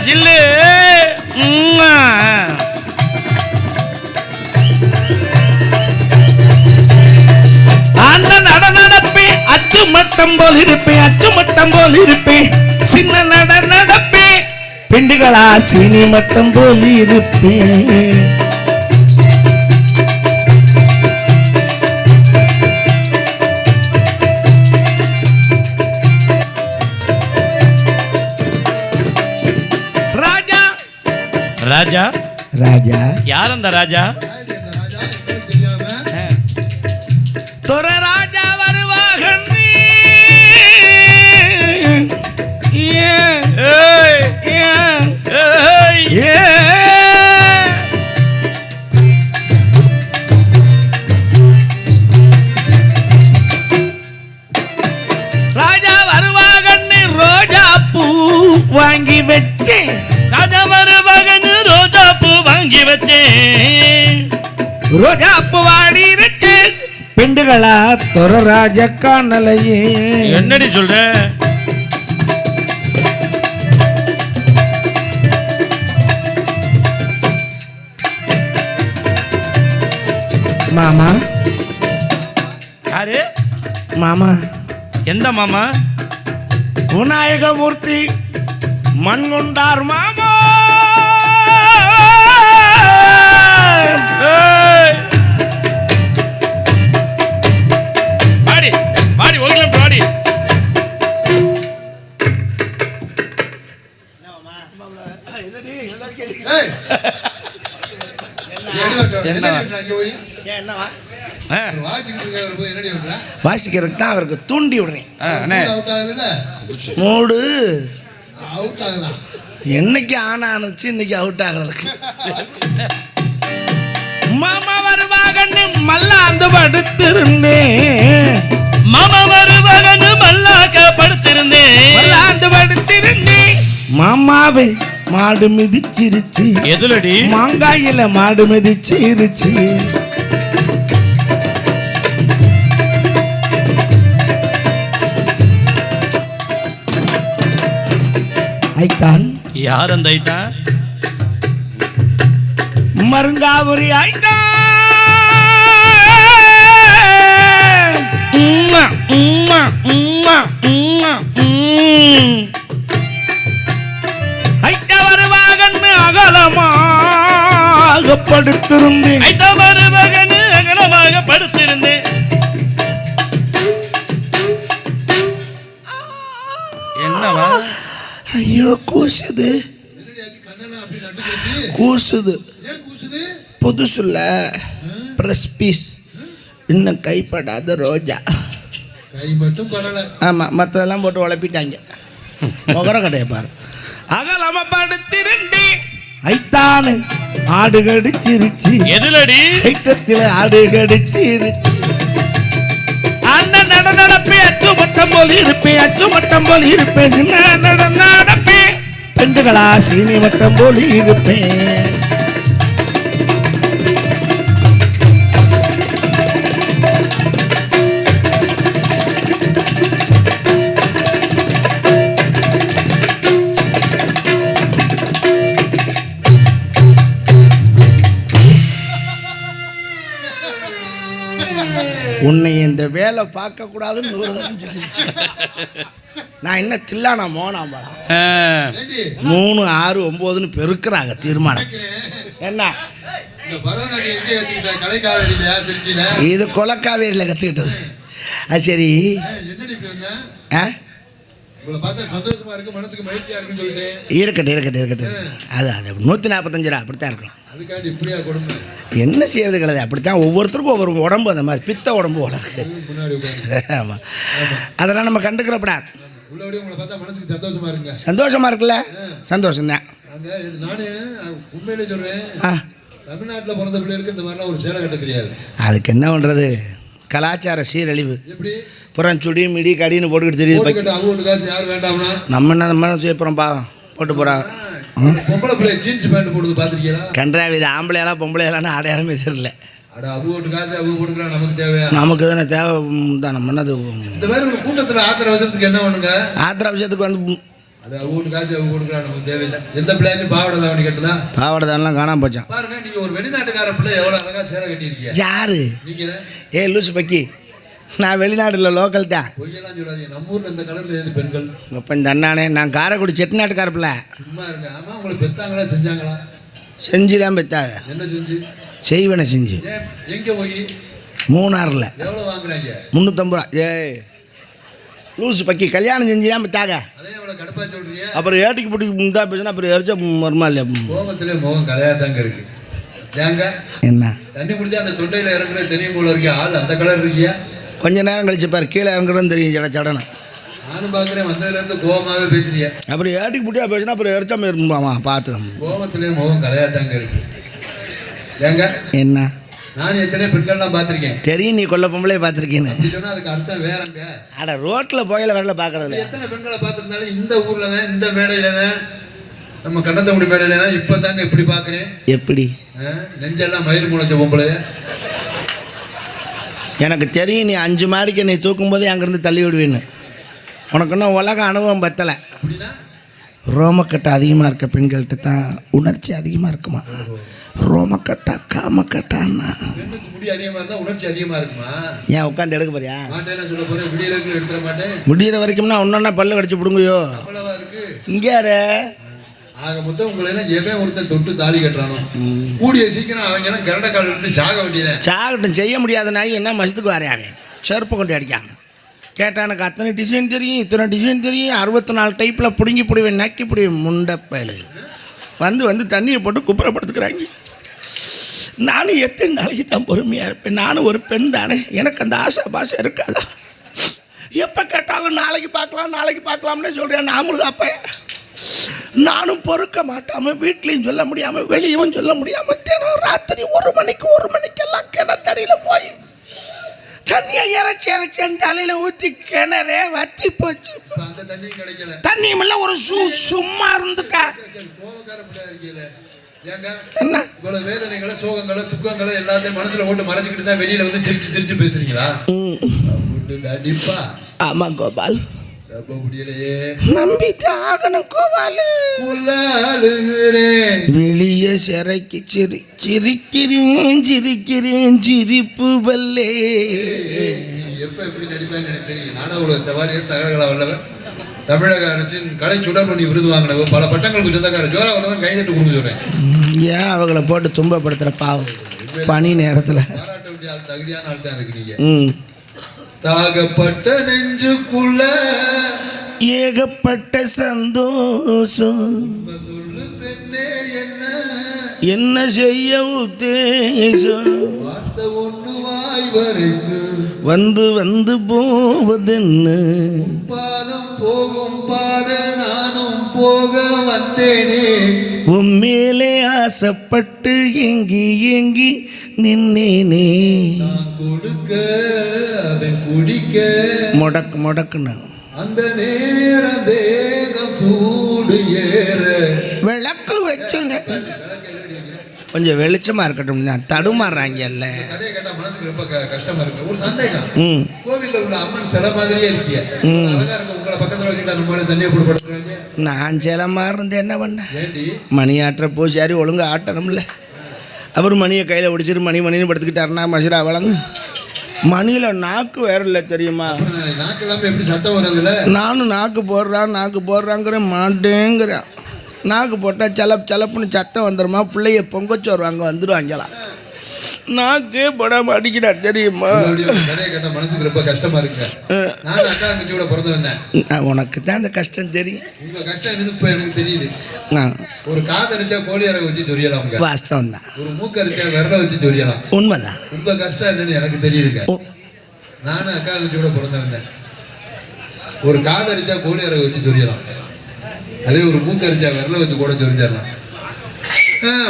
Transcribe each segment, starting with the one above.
ஜில்லு. அண்ணன் நட நடப்பேன் அச்சு மட்டம் போல் இருப்பேன் அச்சு மட்டம் போல் இருப்பேன் சின்ன நட நடப்பேன் பெண்டுகளா சீனி மட்டம் போல் இருப்பேன் ராஜா? ராஜா. யார் அந்த ராஜா? ராஜ காணலையே என்னடி சொல்ற? மாமா. யாரு? மாமா. எந்த மாமா? விநாயகமூர்த்தி மண்கொண்டார் மாமா. வாசிக்கிறதுக்கு தான் அவருக்கு தூண்டி விடுறேன். மூடு என்னைக்கு ஆன் ஆனுச்சு இன்னைக்கு அவுட் ஆகுறதுக்கு. மாமா வருவாகன்னு மல்லாந்து படுத்திருந்தேன். மாமா மருமகன் மல்லாக்க படுத்திருந்தேன். மல்லாந்து படுத்திருந்தேன். மாமாவே மாடு மிதிச்சிருச்சு. எதுலடி? மாங்காயில மாடு மிதிச்சிருச்சு. ஐத்தான். யார் அந்த ஐட்டா மருங்காபுரி ஐத்தான். உம்மா, உம்மா, உம்மா, உம்மா, உம். படுத்திருந்தேன். மருமகன் அகலமாக படுத்திருந்தேன். என்னவா? ஐயோ கூசுது. கூசுது. புதுசுல ப்ரெஸ் பீஸ் இன்னும் கைப்படாத ரோஜா. கை மட்டும் படல ஆமாம் மற்றதெல்லாம் போட்டு உழப்பிட்டாங்க. முகர கடையை பாரு. அகலம படுத்திருந்தி ஐத்தானு ஆடு கடிச்சிருச்சு. எதுலடி? ஐட்டத்தில் ஆடு கடிச்சிருச்சு. அண்ணன் நட நடப்பேன் அச்சு மட்டம் போல் இருப்பேன் அச்சு மட்டம் போல் இருப்பேன் நடப்பேன் பெண்டுகளா சீனி மட்டம் போல் இருப்பேன் இந்த வேலை பார்க்க கூடாதுன்னு நூறு. நான் என்ன தில்லானா மோனாம்பா மூணு ஆறு ஒம்போதுன்னு பெருக்குறாங்க தீர்மானம். என்ன? இது கொலக்காவேரியில் கற்றுக்கிட்டது அது சரி. ஏய், என்னடி இப்படி வந்த? ஆ? உங்களை பார்த்தா சந்தோஷமா இருக்கு மனசுக்கு மகிழ்ச்சியா இருக்குன்னு சொல்லிட்டு. இருக்கட்டும் இருக்கட்டும் இருக்கட்டும். அது அது நூற்றி நாற்பத்தஞ்சு ரூபா அப்படித்தான் இருக்கும் என்ன செய்யறது கிடையாது அப்படித்தான் ஒவ்வொருத்தருக்கும் ஒவ்வொரு உடம்பு அந்த மாதிரி பித்த உடம்பு போல இருக்கு. ஆமாம் அதெல்லாம் நம்ம கண்டுக்கிறப்படாது சந்தோஷமா சந்தோஷமா இருக்குல்ல? தமிழ்நாட்டுல பிறந்த பிள்ளைகளுக்கு இந்த மாதிரிலாம் ஒரு சேலை கட்ட தெரியாது. அதுக்கு என்ன பண்ணுறது கலாச்சார சீரழிவு. புறம் சுடி மிடி கடின்னு போட்டுக்கிட்டு தெரியுது நம்ம என்ன நம்ம செய்ய போகிறோம் பாவம்? போட்டு போகிறாங்க பொம்பளை பிள்ளை ஜீன்ஸ் பேண்ட் போடுறது பார்த்துருக்கீங்களா கன்றாவி இது ஆம்பளையெல்லாம் பொம்பளையெல்லாம் அடையாளமே தெரியல. அட அவங்க வீட்டு காசு அவங்க கொடுக்குறா நமக்கு தேவையா? நமக்கு தானே தேவை தான் நம்ம என்னது இந்த மாதிரி ஒரு கூட்டத்துல ஆத்திர அவசரத்துக்கு என்ன பண்ணுங்க? ஆத்திர விஷயத்துக்கு வந்து அது அவங்க காசு அவங்க கொடுக்குறா நமக்கு தேவையில்லை. எந்த பிள்ளையாச்சும் பாவடை தாவணி கட்டுதா? பாவாடை தானெலாம் காணாம போச்சான். பாருங்க நீங்க ஒரு வெளிநாட்டுக்கார பிள்ளை எவ்வளவு அழகா சேலை கட்டியிருக்கீங்க யாரு? நீங்க? ஏ லூசு பக்கி. நான் வெளிநாட்டில் லோக்கல் தான். நம்ம ஊர்ல இந்த எது பெண்கள்? இப்போ இந்த அண்ணானே நான் காரைக்குடி செட்டிநாட்டுக்காரப்பில்ல சும்மா இருங்க. ஆமா உங்களை பெத்தாங்களா செஞ்சாங்களா? செஞ்சு தான் பெத்தாங்க என்ன செஞ்சு? செய்வனை செஞ்சு. எங்க போய்? மூணாறில். எவ்வளவு வாங்குறாங்க? முந்நூற்றம்பது ரூபா. ஏய் லூசு பக்கி கல்யாணம் செஞ்சு தான் சொல்றீங்க? அப்புறம் ஏட்டிக்கு பிடிக்கு முந்தா பேசுனா அப்புறம் எரிச்ச வருமா இல்லையா கோபத்திலே முகம் கலையாதாங்க இருக்கு. ஏங்க? என்ன? தண்ணி குடிச்சா அந்த தொண்டையில இறங்குற தெரியும் போல இருக்கியா ஆள் அந்த கலர் இருக்கியா? கொஞ்ச நேரம் கழிச்சு பாரு கீழே இறங்குறதுன்னு தெரியும் சட சடனை நானும் பாக்குறேன் வந்ததுல இருந்து கோபமாவே பேசுறீங்க அப்புறம் ஏட்டிக்கு பிடியா பேசுனா அப்புறம் எரிச்சா இருக்குமாமா பார்த்து. கோபத்திலே முகம் இருக்கு. ஏங்க? என்ன? நான் எத்தனை பெண்கள்லாம் பார்த்திருக்கேன். தெரியும் நீ கொல்ல பொம்பளை பார்த்துருக்கீன்னு. அப்படி சொன்னா அதுக்கு அர்த்தம் வேறங்க. அட ரோட்டில் போகல வரல பார்க்கறதுல. எத்தனை பெண்களை பார்த்திருந்தாலும் இந்த ஊர்ல தான் இந்த மேடையில தான் நம்ம கண்டத்தங்குடி மேடையில தான் இப்போ தாங்க இப்படி பார்க்குறேன். எப்படி? நெஞ்செல்லாம் மயிர் முளைச்ச பொம்பளை எனக்கு தெரியும் நீ அஞ்சு மாடிக்கு நீ தூக்கும்போதே அங்கேருந்து தள்ளி விடுவேன்னு. உனக்கு இன்னும் உலக அனுபவம் பத்தலை. ரோமக்கட்டை அதிகமாக இருக்க பெண்கள்கிட்ட தான் உணர்ச்சி அதிகமாக இருக்குமா? ரோமக்கட்டா காமக்கட்டான்னா? உணர்ச்சி அதிகமா இருக்குமா? ஏன் உட்காந்து எடுக்க போறியா? முடியிற வரைக்கும்னா ஒன்றா பல்லு கடிச்சு பிடுங்கயோ. இங்கே யாரு? ஆக மொத்தம் உங்களை எல்லாம் எவன் ஒருத்தன் தொட்டு தாலி கட்டுறானோ? கூடிய சீக்கிரம் அவங்க எல்லாம் கரண்ட கால் எடுத்து சாக வேண்டியதான் சாகட்டும் செய்ய முடியாத நாய் என்ன மசத்துக்கு வரையாங்க செருப்பு கொண்டு அடிக்காங்க கேட்டால் எனக்கு அத்தனை டிசைன் தெரியும் இத்தனை டிசைன் தெரியும் அறுபத்தி நாலு டைப்பில் பிடுங்கி பிடிவேன் நக்கி பிடிவேன் முண்டை பயலு. வந்து வந்து தண்ணியை போட்டு குப்புறப்படுத்துக்கிறாங்க. நானும் எத்தனை நாளைக்கு தான் பொறுமையாக இருப்பேன்? நானும் ஒரு பெண் தானே. எனக்கு அந்த ஆசை பாசை இருக்காதா? எப்போ கேட்டாலும் நாளைக்கு பார்க்கலாம் நாளைக்கு பார்க்கலாம்னே சொல்கிறேன் நான் அப்போ? நானும் பொறுக்க மாட்டாமல் வீட்லேயும் சொல்ல முடியாமல் வெளியவும் சொல்ல முடியாமல் தினம் ராத்திரி ஒரு மணிக்கு ஒரு மணிக்கெல்லாம் கிணத்தடியில் போய் தண்ணியை இறச்சி இறச்சி என் தலையில் ஊற்றி கிணறே வத்தி போச்சு. தண்ணியும் கிடைக்கல தண்ணியுமெல்லாம் ஒரு சு சும்மா இருந்துக்கா. என்ன? வேதனைகளை சோகங்களை துக்கங்களை எல்லாத்தையும் மனசுல போட்டு மறைச்சிக்கிட்டு தான் வெளியில வந்து சிரிச்சு சிரிச்சு பேசுறீங்களா? ம், போட்டு நடிப்பா ஆமாம் கோபால். ரொம்ப முடியலையே நம்பிட்டு ஆகணும் கோபால் உள்ளாளுகிறேன் வெளியே சிறைக்கு சிரி சிரிக்கிறேன் சிரிக்கிறேன் சிரிப்பு வல்லே. எப்ப எப்படி நடிப்பேன்னு எனக்கு தெரியும். நாடக சவாலியர் சகலகலா வல்லவர். தமிழக அரசின் கலை சுடர்மணி விருது வாங்கினவர் பல பட்டங்களுக்கு சொந்தக்காரர் ஜோரா தான் கைதட்டு கொடுக்க சொல்றேன். ஏன் அவங்கள போட்டு துன்பப்படுத்துகிற பாவம்? பனி நேரத்தில். தகுதியான ஆள் தான் இருக்கு நீங்க. தாகப்பட்ட நெஞ்சுக்குள்ள. ஏகப்பட்ட சந்தோஷம். சொல்லு பெண்ணே என்ன என்ன செய்ய வந்து வந்து போவதென்ன? பாதம் போகும் பாத நானும் போக வந்தேனே. உன் மேலே ஆசைப்பட்டு ஏங்கி ஏங்கி நின்னேனே. நான் கொடுக்க அவன் குடிக்க. முடக்கு முடக்குன்னு. அந்த நேரம் தேகம் சூடு ஏற. விளக்கு கொஞ்சம் வெளிச்சமா இருக்கட்டும் தான் தடுமாறுறாங்கல்ல கதையை கேட்டா மனசுக்கு ரொம்ப க- கஷ்டமா இருக்கு. ஒரு சந்தேகம். ம். கோவில்ல உள்ள அம்மன் சிலை மாதிரியே இருக்கிய ம். அழகா இருக்கு உங்களை பக்கத்துல வச்சுக்கிட்டா நம்ம தண்ணியை போட்டு படுத்துறாங்க நான் சிலமா இருந்து என்ன பண்ண? ஏண்டி? மணி ஆட்டுற பூசாரி ஒழுங்கா ஆட்டணும்ல. அப்புறம் மணியை கையில் பிடிச்சிட்டு மணி மணின்னு படுத்துக்கிட்டாருன்னா மசுரா வழங்கு. மணியில் நாக்கு வேற இல்லை தெரியுமா? நாக்கிழமை எப்படி சத்தம் வருதுல நானும் நாக்கு போடுறான் நாக்கு போடுறாங்கிற மாட்டேங்கிறேன் நாக்கு போட்டால் சலப் சலப்புன்னு சத்தம் வந்துடுமா பிள்ளைய பொங்கச்சோறு அங்கே வந்துடுவாங்களாம் நாக்கே போட மாட்டேங்கிறா தெரியுமா? மனசுக்கு ரொம்ப கஷ்டமா இருக்கு உனக்கு தான் அந்த கஷ்டம் தெரியும். எனக்கு தெரியுது. நான் ஒரு காதடிச்சா கோழி இறக வச்சு சொரியலாம் வாஸ்தவம் தான் ஒரு மூக்கரிச்சா விரல வச்சு சொரியலாம். உண்மைதான். உங்க கஷ்டம் என்னன்னு எனக்கு தெரியுதுங்க. நானும் அக்கா தங்கச்சியோட பிறந்து வந்தேன். ஒரு காதடிச்சா கோழி இறக வச்சு சொரியலாம். அதே ஒரு மூக்கரிச்சா விரல வச்சு கூட சொரிஞ்சிடலாம்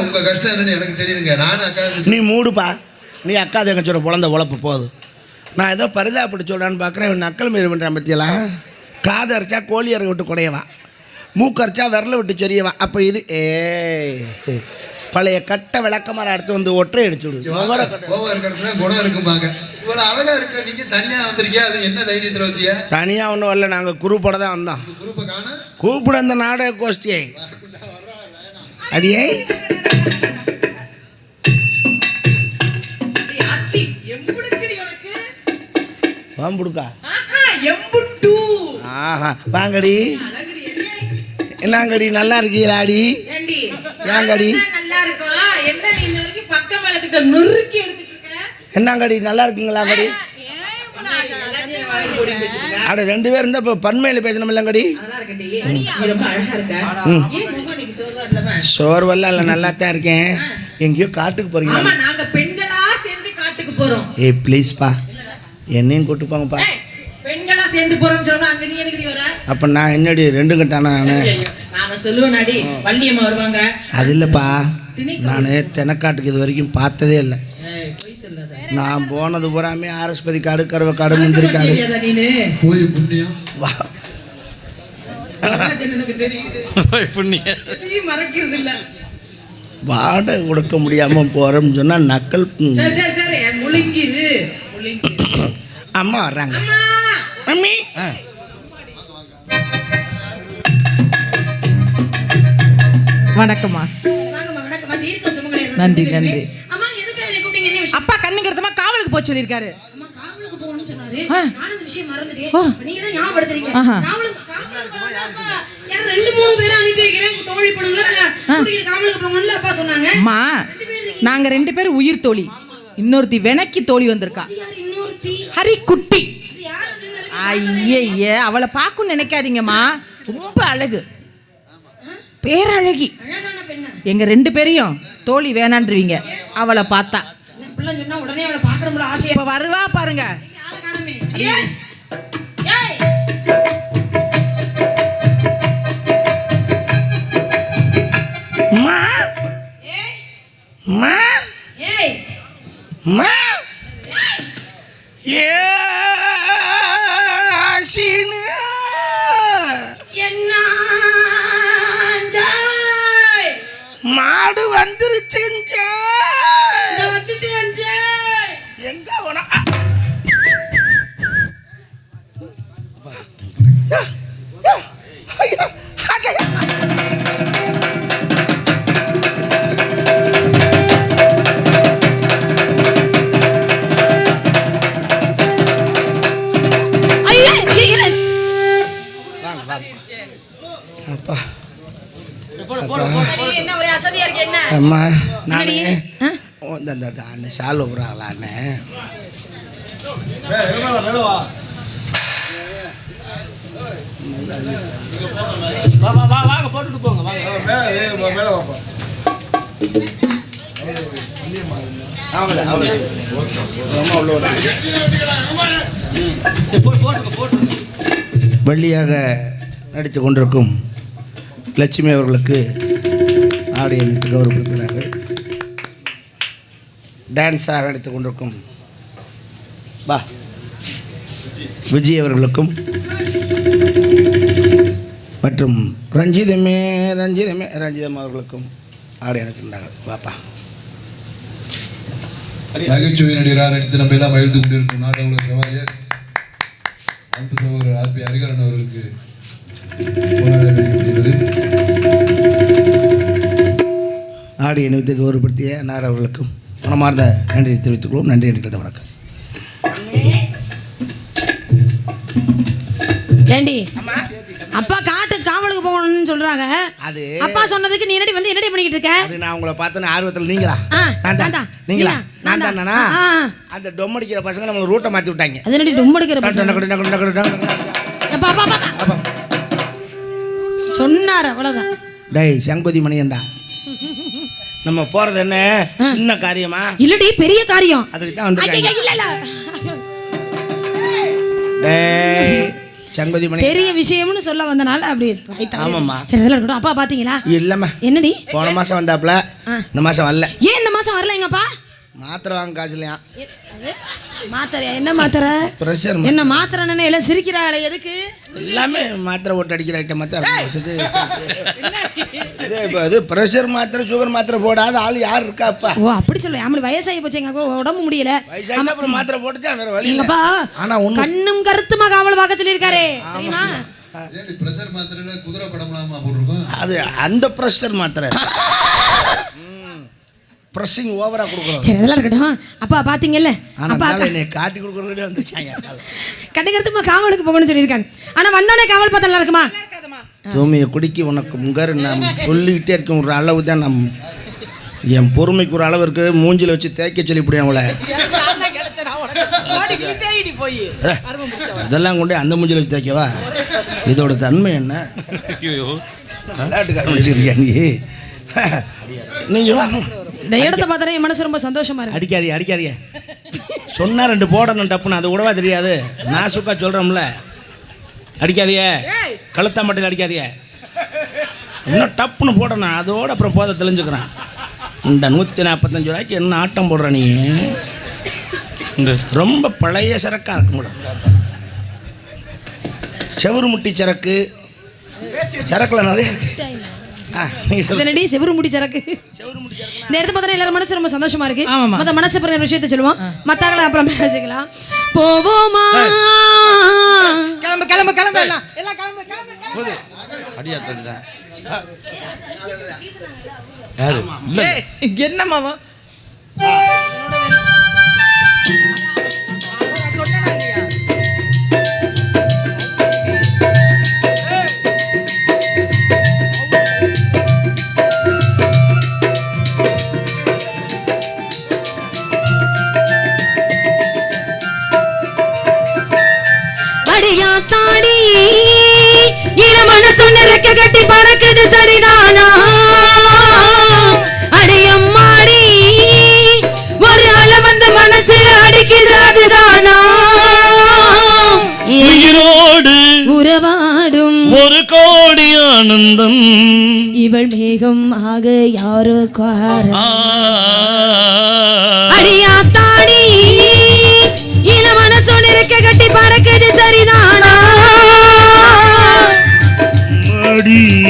உங்க கஷ்டம் என்னன்னு எனக்கு தெரியுதுங்க. நானும் அக்கா நீ மூடுப்பா. நீ அக்கா தங்கச்சோட குழந்த உழப்பு போதும் நான் ஏதோ பரிதாபப்பட்டு சொல்கிறான்னு பார்க்குறேன். இவன் நக்கல் மீறி பண்ணுறான் பற்றியெல்லாம் காது அரைச்சா கோழி இறங்க விட்டு குடையவான் மூக்கரைச்சா விரல விட்டு சொரியவான் அப்போ இது ஏ பழைய கட்ட விளக்கமாற அடுத்து வந்து ஒற்றை அடிச்சு விடு. கோவம் இருக்கிற இடத்துல குணம் இருக்கும்பாங்க. இவ்வளவு அழகா இருக்க நீங்க தனியா வந்திருக்கியா அது என்ன தைரியத்துல வந்தியா தனியாக ஒன்றும் வரல நாங்கள் குரூப்போட தான் வந்தோம் குரூப்பை காண கூப்பிட அந்த நாடக கோஷ்டியை அடியே? வாம்புடுக்கா ஆஹா, எம்புட்டு. ஆஹா வாங்கடி. என்னங்கடி நல்லா இருக்கீங்களாடி ஏண்டி, ஏங்கடி? நல்லா இருக்கோம். என்ன நீ பக்கம் நொறுக்கி? என்னங்கடி நல்லா இருக்கீங்களாங்கடி. அட ரெண்டு பேரும் இருந்தால் இப்போ பன்மையில் பேசணும் இல்லைங்கடி? சோர்வெல்லாம் இல்லை நல்லா தான் இருக்கேன். எங்கேயோ காட்டுக்கு போறோம். ஏய் ப்ளீஸ்ப்பா என்னையும் கூட்டு போங்கப்பா பெண்களா சேர்ந்து போறோம்னு சொன்னா அங்க நீ எதுக்கடி வர? அப்போ நான் என்னடி ரெண்டு கட்டானா நான்? நாங்க சொல்லுவேன் அடி வள்ளியம்மா வருவாங்க. அது இல்லைப்பா. நான் தெனக்காட்டுக்கு இது வரைக்கும் பார்த்ததே இல்லை. நான் போனது பூராமே ஆரஸ்பதி காடு கருவ காடு முந்திரி போய் புண்ணியம் மறக்கிறது இல்ல. வாடகை கொடுக்க முடியாம போறோம்னு சொன்னா நக்கல் அம்மா வர்றாங்க. மம்மி. வணக்கம்மா. நன்றி, நன்றி. அம்மா எதுக்கு என்னை கூப்பிட்டீங்க? என்ன விஷயம்? அப்பா போக சொல்லியிருக்காரு. நீங்க ரெண்டு பேரும் உயிர் தோழி. இன்னொருத்தி வெனக்கி தோழி வந்திருக்கா. இந்த ரெண்டு ஐயே அவளை பார்க்கணும்னு நினைக்காதீங்கம்மா. ரொம்ப அழகு. பேரழகி. எங்க ரெண்டு பேரையும் தோழி வேணான்றீங்க அவளை பார்த்தா. பிள்ளை சொன்னா உடனே அவளை பார்க்கணும்ல ஆசையா இப்ப வருவா பாருங்க. ஆளை காணோமே. ஏய். ஏய். அம்மா ஏய். அம்மா ஏய். அம்மா ஏ. ஆசினு. என்ன மாடு வந்துருச்சுங்க அம்மா நானே இந்த அண்ணன் ஷால் விடுறாங்களா அண்ணன் வா. வா வா வாங்க போட்டுட்டு போங்க. வள்ளியாக நடித்து கொண்டிருக்கும் லட்சுமி அவர்களுக்கு ஆடை அணித்து கௌரவப்படுத்துகிறார்கள். டான்ஸாக நடித்து கொண்டிருக்கும். பா விஜய் அவர்களுக்கும் மற்றும் ரஞ்சிதமே ரஞ்சிதமே ரஞ்சிதம் அவர்களுக்கும் ஆடை அணித்திருந்தார்கள் பாப்பா நகைச்சுவை நடிகராக நடித்து நம்ம எல்லாம் மகிழ்ந்து கொண்டிருக்கும் நாடக சவாரியர் அன்பு சகோதரர் ஆர்பி ஹரிகரன் அவர்களுக்கு ஆடை அணிவித்து கௌரவப்படுத்திய நார் அவர்களுக்கும் மனமார்ந்த நன்றி தெரிவித்துக் கொள்வோம் நன்றி இருக்கிறது வணக்கம். ஏண்டி? அப்பா காட்டு காவலுக்கு போகணும்னு சொல்றாங்க. அது அப்பா சொன்னதுக்கு நீ என்னடி வந்து என்னடி பண்ணிக்கிட்டு இருக்க? அது நான் உங்களை பார்த்தேன்னு ஆர்வத்தில் நீங்களா? நான் தான். நீங்களா? நான் தானா. அந்த டொம் அடிக்கிற பசங்க நம்மளை ரூட்டை மாற்றி விட்டாங்க. அது என்னடி டும் எடுக்கிற பசங்க? சொன்னார் அவ்வளவுதான். டேய் சங்கதி மணியன்டா நம்ம போறது என்ன? சின்ன காரியமா? இல்லடி பெரிய காரியம். அதுக்கு தான் டேய் சங்கதி மணி பெரிய விஷயம்னு சொல்ல வந்தனால அப்படி ஆமாம்மா. சரி இதெல்லாம் இருக்கட்டும். அப்பா பாத்தீங்களா? இல்லம்மா. என்னடி? போன மாசம் வந்தாப்புல இந்த மாசம் வரல. ஏன் இந்த மாசம் வரல எங்கப்பா மாத்திரை வாங்க காசு மாத்திரையா? என்ன மாத்திரை? ப்ரெஷர் என்ன மாத்திரைன்னு எல்லாம் சிரிக்கிறாள் எதுக்கு? எல்லாமே மாத்திரை ஓட்டு அடிக்கிற ஐட்டம் மாத்திரை. அது ப்ரெஷர் மாத்திரை சுகர் மாத்திரை போடாத ஆள் யார் இருக்காப்பா ஓ அப்படி சொல்லு. ஆமாம் வயசாகி போச்சு உடம்பு முடியல. அப்புறம் மாத்திரை போட்டுதான் வேற வழி இல்லப்பா ஆனா கண்ணும் கருத்துமா காவல் பார்க்க சொல்லியிருக்காரு. தெரியுமா? அது அந்த ப்ரெஷர் மாத்திரை. ப்ரெஸ்ஸிங் ஓவராக கொடுக்குறோம் சரி அதெல்லாம் இருக்கட்டும் அப்பா பார்த்தீங்கல்ல அப்பா என்னை காட்டி கொடுக்குறதே வந்துச்சாங்க கட்டுக்கிறதுமா காவலுக்கு போகணும்னு சொல்லியிருக்காங்க. ஆனால் வந்தோடனே காவல் பார்த்தா நல்லா இருக்குமா? தூமியை குடிக்கி உனக்கு முகர் நான் சொல்லிக்கிட்டே இருக்க ஒரு அளவு தான் நம் என் பொறுமைக்கு ஒரு அளவு இருக்குது மூஞ்சில் வச்சு தேய்க்க சொல்லி இப்படி அவளை. இதெல்லாம் கொண்டு அந்த மூஞ்சில் வச்சு தேய்க்கவா இதோட தன்மை என்ன? விளையாட்டுக்காரன் வச்சுருக்கியா நீ? நீங்கள் இந்த இடத்த பார்த்தா என் மனசு ரொம்ப சந்தோஷமா இருக்கு. அடிக்காதீங்க அடிக்காதீங்க சொன்னா ரெண்டு போடணும் டப்புன்னு. அது கூடவா தெரியாது. நான் சுக்கா சொல்கிறோம்ல அடிக்காதிய கழுத்தா மட்டும் அடிக்காதிய இன்னும் டப்புன்னு போடணும். அதோட அப்புறம் போதை தெளிஞ்சுக்கிறான். இந்த நூற்றி நாற்பத்தஞ்சு ரூபாய்க்கு என்ன ஆட்டம் போடுற நீ? ரொம்ப பழைய சரக்காக இருக்க முடியும் செவரு முட்டி சரக்கு. சரக்கில் நிறைய இதனடி செவரு முடி சரக்கு. இந்த இடத்து பார்த்தா எல்லாரும் மனசு ரொம்ப சந்தோஷமா இருக்கு. மத்த மனசு பிறகு விஷயத்த சொல்லுவோம். மத்தாக்களை அப்புறம் பேசிக்கலாம் போவோமா? கிளம்பு கிளம்பு கிளம்பு எல்லாம் எல்லாம் என்னமாவா உறவாடும். ஒரு கோடி ஆனந்தம். இவள் மேகம் ஆக யாரோ அடியா தாடி பறக்குது சரிதானா? மடி.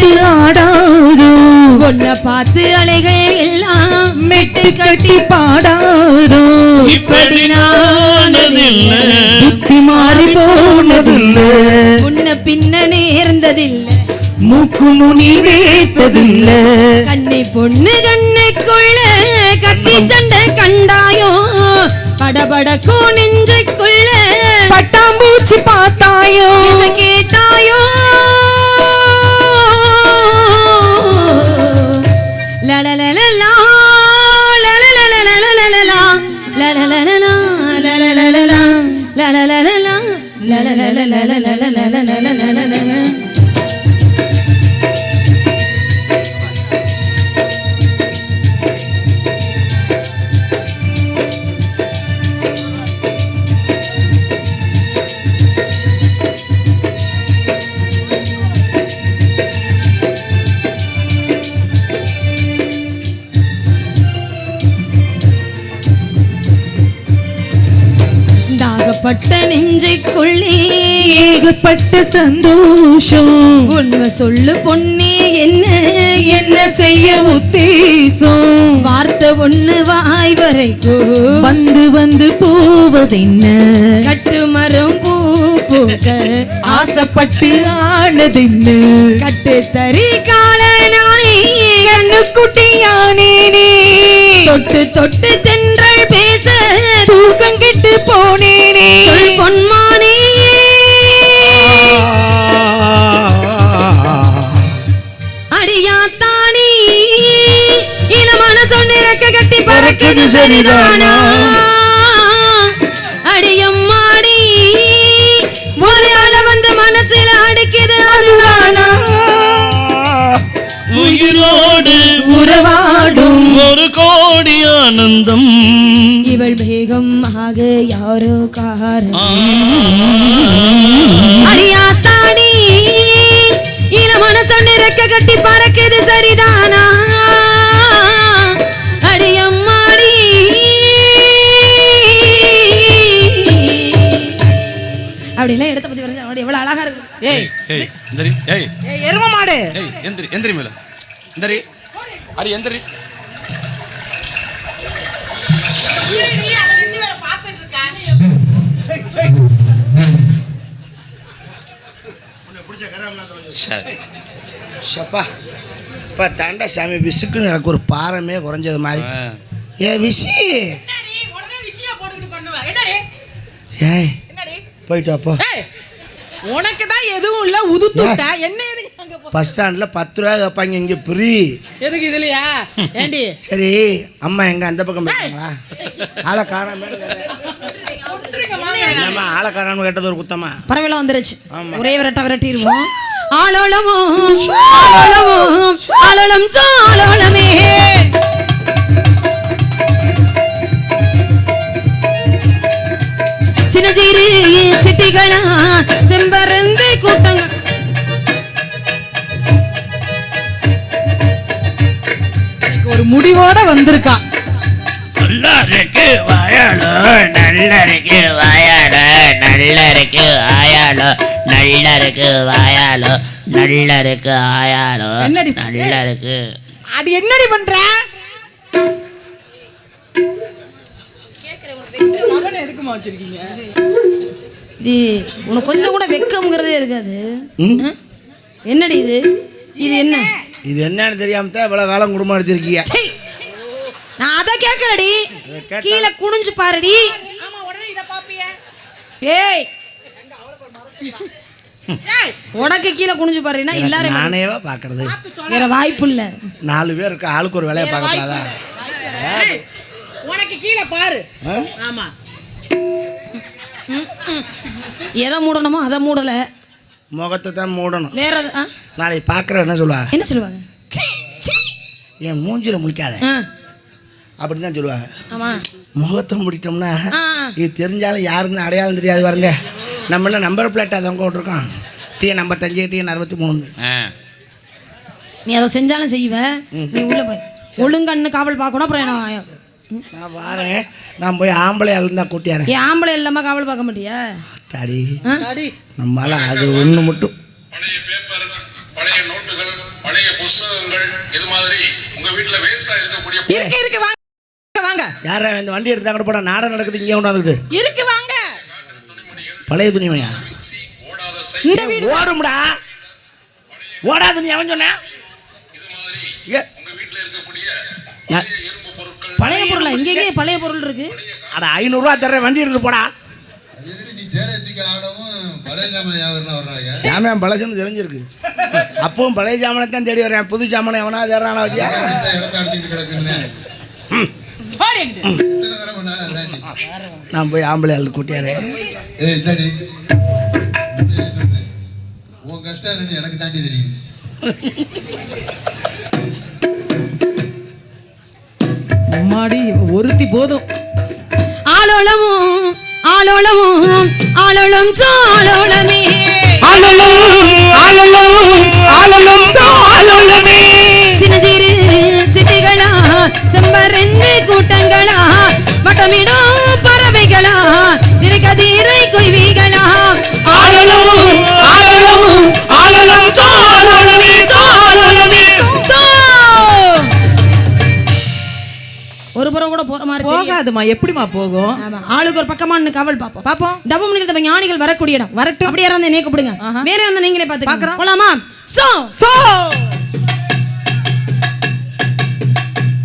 கட்டு ஆடாது உன்னை பார்த்து அலைகள் எல்லாம் மெட்டு கட்டி பாடாது. இப்படி நானதில்லை. புத்தி மாறி போனதில்லை. உன்னை பின்ன நேர்ந்ததில்லை. மூக்கு முனி வைத்ததில்லை கண்ணை பொண்ணு கண்ணுக்குள்ள கத்தி சண்டை கண்டாயோ? படபடக்கும் நெஞ்சுக்குள்ள பட்டாம்பூச்சி பார்த்தாயோ? கேட்டாயோ? la la la la la ஏகப்பட்ட சந்தோஷம். உண்மை சொல்லு பொன்னே என்ன என்ன செய்ய உத்தேசம்? வார்த்தை ஒண்ணு வாய் வரைக்கும். வந்து வந்து போவதென்ன கட்டு மரம் பூ பூக்க ஆசைப்பட்டு ஆனதென்ன கட்டு தறி கால நானே கண்ணுக்குட்டியானேனே தொட்டு தொட்டு தென்றல் பேச தூக்கம் கெட்டு போனேனே. சொல் சொல்வது சரிதானா அடியம்மாடி மோதையால வந்து மனசுல அடிக்குது அதுதானா? உயிரோடு உறவாடும். ஒரு கோடி ஆனந்தம். இவள் வேகம் ஆக யாரோ காரணம். அடியா தானி கட்டி பறக்குது சரிதானா? அப்படிலாம் எடுத்த பத்தி வரைஞ்சா அப்படி எவ்வளவு அழகா இருக்கு. ஏய் ஏய் எந்திரி ஏய். ஏய், எரும மாடு. ஏய் எந்திரி எந்திரி மேல. எந்திரி. அடி எந்திரி. சரி. சப்பா இப்போ தாண்டா சாமி விசுக்குன்னு எனக்கு ஒரு பாரமே குறைஞ்சது மாதிரி. ஏ விசி. ஏய் போயிட்டு வாப்போ உனக்கு தான் எதுவும் இல்ல உதுத்துட்ட. என்ன பஸ் ஸ்டாண்டில் பத்து ரூபா கேட்பாங்க இங்கே ஃப்ரீ எதுக்கு இதுலயா? ஏண்டி? சரி அம்மா எங்க அந்த பக்கம் போயிட்டாங்களா? ஆளை காணாம என்னம்மா ஆளை காணாம கேட்டது ஒரு குத்தமா? பறவைலாம் வந்துருச்சு. ஒரே விரட்ட விரட்டிடுவோம் ஆளோளமோ. ஆளோளமோ ஆளோளம் சாளோளமே. சீரு சிட்டிகளா? செம்பரந்து கூட்டங்க. ஒரு முடிவோட வந்திருக்கா. நல்லா இருக்கு வயலோ நல்ல இருக்கு வாயாலோ நல்ல இருக்கு ஆயாலோ நல்ல இருக்கு வாயாலோ நல்ல இருக்கு ஆயாலோ என்னடி? நல்ல இருக்கு அடி என்னடி பண்ற? அவனை எதுக்குமா வச்சிருக்கீங்க? இது உனக்கு கொஞ்சம் கூட வெக்கம்ங்கிறதே இருக்காது? என்னடி இது? இது என்ன? இது என்னன்னு தெரியாம தான் இவ்வளவு காலம் குடும்பம் எடுத்திருக்கீங்க. நான் அதை கேட்கலடி. கீழே குனிஞ்சு பாருடி. ஏய்! உனக்கு கீழே குனிஞ்சு பாருன்னா எல்லாரும் நானேவா பாக்குறது? வேற வாய்ப்பு இல்ல. நாலு பேர் இருக்கு ஆளுக்கு ஒரு வேலையை பார்க்கக்கூடாதா உனக்கு கீழே பாரு? ஆமா. எதை மூடணுமோ அதை மூடல. முகத்தை தான் மூடணும். வேற எது- ஆ? நாளைக்கு பார்க்குற என்ன சொல்லுவா? என்ன சொல்லுவாங்க? என் மூஞ்சில முழிக்காத. ஆ, அப்படின்னு தான் சொல்லுவாங்க ஆமா. முகத்தை முடிட்டோம்னா ஆ. இது தெரிஞ்சாலும் யாருன்னு அடையாளம் தெரியாது பாருங்க. நம்ம என்ன நம்பர் பிளேட் அதவங்க விட்ருக்கோம் டிஎன் ஐம்பத்தஞ்சு டிஎன் அறுபத்தி மூணு. ஆ. நீ அதை செஞ்சாலும் செய்வ. நீ உள்ள போய். ஒழுங்கண்ணு காவல் பார்க்கணும் அப்புறம் என்ன நான் வாரேன். நான் போய் ஆம்பளை இருந்தா கூட்டியாரேன். ஏன் ஆம்பளை இல்லாம காவல் பார்க்க மாட்டியா? தடி நம்மளால அது ஒன்று மட்டும். பழைய பேப்பர் பழைய நோட்டுகள் பழைய புஸ்தகங்கள் இது மாதிரி உங்க வீட்டுல வேஸ்டா இருக்கக்கூடிய இருக்கு இருக்கு வாங்க வாங்க யாரா இந்த வண்டி எடுத்து அங்கிட்டு போட நாடகம் நடக்குது இங்கே கொண்டாந்துக்கிட்டு. இருக்கு வாங்க. பழைய துணிமையா இந்த வீடு ஓடும்டா. ஓடாது நீ அவன் சொன்ன உங்க வீட்டுல இருக்கக்கூடிய பழைய பொருளா? இங்க எங்கே பழைய பொருள் இருக்கு? அட ஐநூறுரூவா தர்றேன் வண்டி எடுத்துட்டு போடா. பழசுன்னு தெரிஞ்சிருக்கு. அப்பவும் பழைய ஜாமானை தான் தேடி வரேன் புது ஜாமானை எவனா தேடுறானா வச்சியா நான் போய் ஆம்பளை ஆள் கூட்டியாரே. உன் கஷ்டம் எனக்கு தாண்டி தெரியும். அம்மாடி ஒருத்தி போதும். ஆளோளமும் ஆளோளமும் ஆளோளம் சாளோளமே சின்னஜீரு சிட்டிகளா செம்பரெந்து கூட்டங்களா வட்டமிடும் மாதிரி. போகாதுமா எப்படிமா போகும்? ஆளுக்கு ஒரு பக்கமா நின்னு காவல் பாப்போம் பாப்போம் டபம் நிறுத்த ஞானிகள் வரக்கூடிய இடம். வரட்டும். அப்படியே இருந்தா என்னைய கூப்பிடுங்க. ஆஹா. வேற இருந்தா நீங்களே பாத்து பார்க்கறோம். போலாமா? சோ. சோ.